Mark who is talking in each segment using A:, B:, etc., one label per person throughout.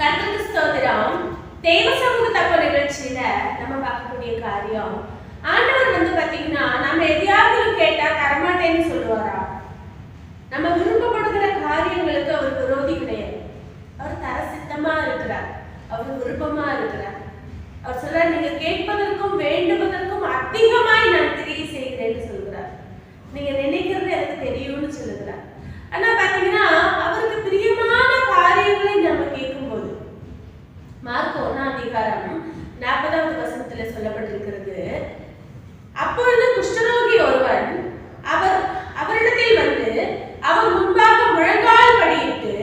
A: கர்த்தருக்கு ஸ்தோத்திரம். தெய்வ சமூக தப்ப நிகழ்ச்சியில நம்ம பார்க்கக்கூடிய காரியம். ஆண்டவர் வந்து பாத்தீங்கன்னா நம்ம எதையாவது கேட்டா தரமாட்டேன்னு சொல்லுவாரா? நம்ம விரும்பப்படுகிற மார்க் அதிகாரம் நாற்பதாவது வசனத்துல சொல்லப்பட்டிருக்கிறது அப்பொழுது குஷ்டரோகி ஒருவன் அவர் அவரிடத்தில் வந்து அவர் முன்பாக முழங்கால் படியிட்டு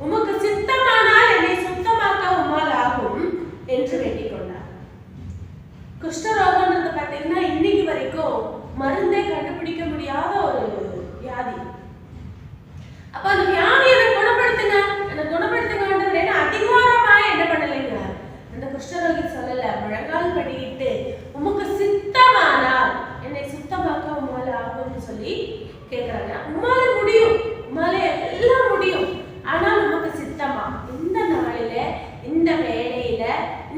A: உமக்கு சித்தமானால் என்னை சுத்தமாக்க உமால் ஆகும் என்று வேண்டிக் கொண்டார். குஷ்டரோகம்ன்றது பார்த்தீங்கன்னா இன்னைக்கு வரைக்கும் மருந்தை கண்டுபிடிக்க முடியாத ஒரு வியாதி அப்ப அந்த வியாதியை எனக்கு குணப்படுத்துங்க எனக்கு குணப்படுத்துங்க ஆண்டவரேன்னு அதிகாரமா என்ன பண்ணலைங்க அந்த குஷ்டரோகி சொல்லல முழங்கால் படியிட்டு உமக்கு சித்தமானால் என்னை சுத்தமாக்க உமால ஆகும்னு சொல்லி கேக்குறாங்க. உமால முடியும். உமால எல்லாம் முடியும். ஆனா நமக்கு சித்தமா? இந்த நாளில இந்த வேலையில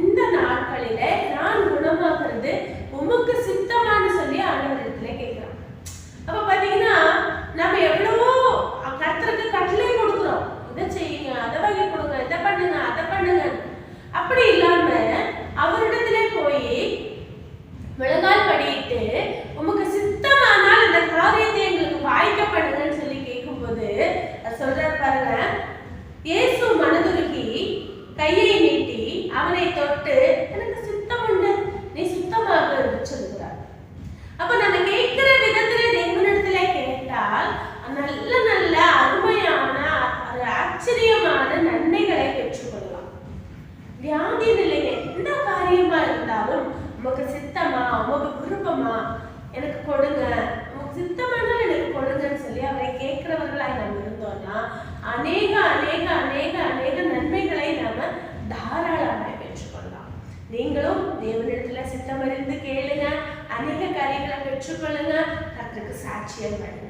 A: இந்த நாட்களில நான் குணமாக்குறது உமக்கு சித்தமான்னு சொல்லி ஆண்டவரிடத்துல கேட்கிறான் அப்ப பாத்தீங்கன்னா நம்ம எவ்வளவோ கர்த்தருக்கு கட்டளை கொடுக்குறோம். இதை செய்யுங்க அதை வாங்கி கொடுங்க இதை பண்ணுங்க அதை பண்ணுங்க. அப்படி இல்லாம அவரிடத்திலே போய் முழங்கால் படியிட்டு நன்மைகளை பெற்றுக்கொள்ளலாம். வியாதி நிலை எந்த காரியமா இருந்தாலும் உமக்கு சித்தமா உமக்கு விருப்பமா எனக்கு கொடுங்க. உமக்கு சித்தமானால் எனக்கு கொடுங்கன்னு சொல்லி அவரை கேட்கிறவர்களாய் நாம் இருந்தோம்னா அநேக அநேக அநேக அநேக நன்மைகளை நாம தாராளமாக பெற்றுக்கொள்ளலாம். நீங்களும் தேவனிடத்துல சித்தமறிந்து கேளுங்க. அநேக காரியங்களை பெற்றுக்கொள்ளுங்க. கத்திற்கு சாட்சியம் பண்ணுங்க.